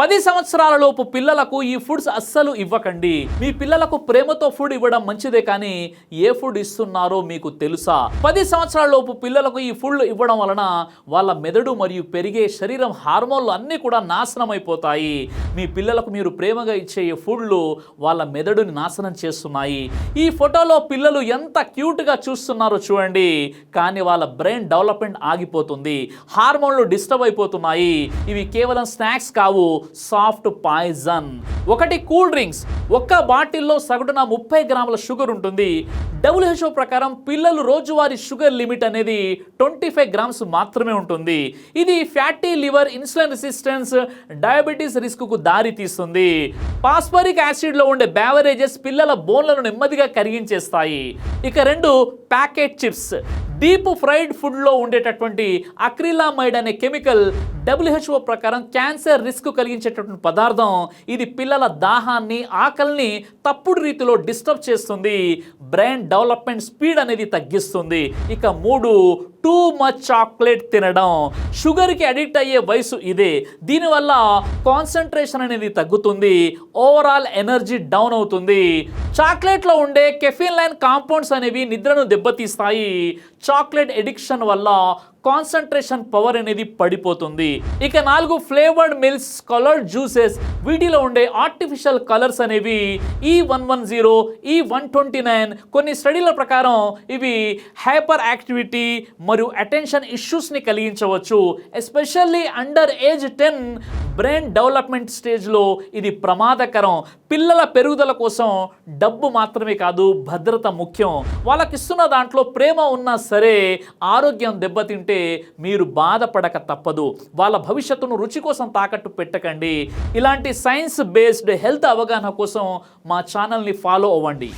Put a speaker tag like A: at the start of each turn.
A: పది సంవత్సరాల లోపు పిల్లలకు ఈ ఫుడ్స్ అస్సలు ఇవ్వకండి. మీ పిల్లలకు ప్రేమతో ఫుడ్ ఇవ్వడం మంచిదే కానీ ఏ ఫుడ్ ఇస్తున్నారో మీకు తెలుసా? పది సంవత్సరాల లోపు పిల్లలకు ఈ ఫుడ్ ఇవ్వడం వలన వాళ్ళ మెదడు మరియు పెరిగే శరీరం హార్మోన్లు అన్నీ కూడా నాశనం అయిపోతాయి మీ పిల్లలకు మీరు ప్రేమగా ఇచ్చే ఈ ఫుడ్లు వాళ్ళ మెదడుని నాశనం చేస్తున్నాయి. ఈ ఫోటోలో పిల్లలు ఎంత క్యూట్గా చూస్తున్నారో చూడండి. కానీ వాళ్ళ బ్రెయిన్ డెవలప్మెంట్ ఆగిపోతుంది. హార్మోన్లు డిస్టర్బ్ అయిపోతున్నాయి. ఇవి కేవలం స్నాక్స్ కావు సాఫ్ట్ పాయిజన్. ఒకటి కూల్ డ్రింక్స్. ఒక్క బాటిల్లో సగటున ముప్పై గ్రాముల షుగర్ ఉంటుంది. డబ్ల్యూహెచ్ఓ ప్రకారం పిల్లలు రోజువారీ షుగర్ లిమిట్ అనేది ట్వంటీ ఫైవ్ గ్రామ్స్ మాత్రమే ఉంటుంది. ఇది fatty liver insulin resistance diabetes రిస్క్కు దారితీస్తుంది పాస్పరిక్ యాసిడ్లో ఉండే బ్యావరేజెస్ పిల్లల బోన్లను నెమ్మదిగా కరిగించేస్తాయి. ఇక రెండు ప్యాకెట్ చిప్స్. డీప్ ఫ్రైడ్ ఫుడ్లో ఉండేటటువంటి అక్రిలామైడ్ అనే కెమికల్ డబ్ల్యూహెచ్ఓ ప్రకారం క్యాన్సర్ రిస్క్ కలిగించేటటువంటి పదార్థం. ఇది పిల్లల దాహాన్ని ఆకలిని తప్పుడు రీతిలో డిస్టర్బ్ చేస్తుంది. బ్రెయిన్ డెవలప్మెంట్ స్పీడ్ అనేది తగ్గిస్తుంది. ఇక మూడు టూ మచ్ చాక్లెట్ తినడం. షుగర్కి అడిక్ట్ అయ్యే వయసు ఇదే. దీనివల్ల కాన్సన్ట్రేషన్ అనేది తగ్గుతుంది. ఓవరాల్ ఎనర్జీ డౌన్ అవుతుంది. చాక్లెట్లో ఉండే కెఫిన్ లైన్ కాంపౌండ్స్ అనేవి నిద్రను దెబ్బతీస్తాయి. చాక్లెట్ ఎడిక్షన్ వల్ల కాన్సన్ట్రేషన్ పవర్ అనేది పడిపోతుంది. ఇక నాలుగు ఫ్లేవర్డ్ మిల్క్స్ కలర్డ్ జ్యూసెస్ వీటిలో ఉండే ఆర్టిఫిషియల్ కలర్స్ అనేవి E one one zero E one twenty nine కొన్ని స్టడీల ప్రకారం ఇవి హైపర్ యాక్టివిటీ మరియు అటెన్షన్ ఇష్యూస్ని కలిగించవచ్చు. Especially under age ten brain development స్టేజ్లో ఇది ప్రమాదకరం. పిల్లల పెరుగుదల కోసం డబ్బు మాత్రమే కాదు భద్రత ముఖ్యం. వాళ్ళకి ఇస్తున్న దాంట్లో ప్రేమ ఉన్నా సరే ఆరోగ్యం దెబ్బతింటే మీరు బాధపడక తప్పదు. వాళ్ళ భవిష్యత్తును రుచి కోసం తాకట్టు పెట్టకండి. ఇలాంటి సైన్స్ బేస్డ్ హెల్త్ అవగాహన కోసం మా ఛానల్ని ఫాలో అవ్వండి.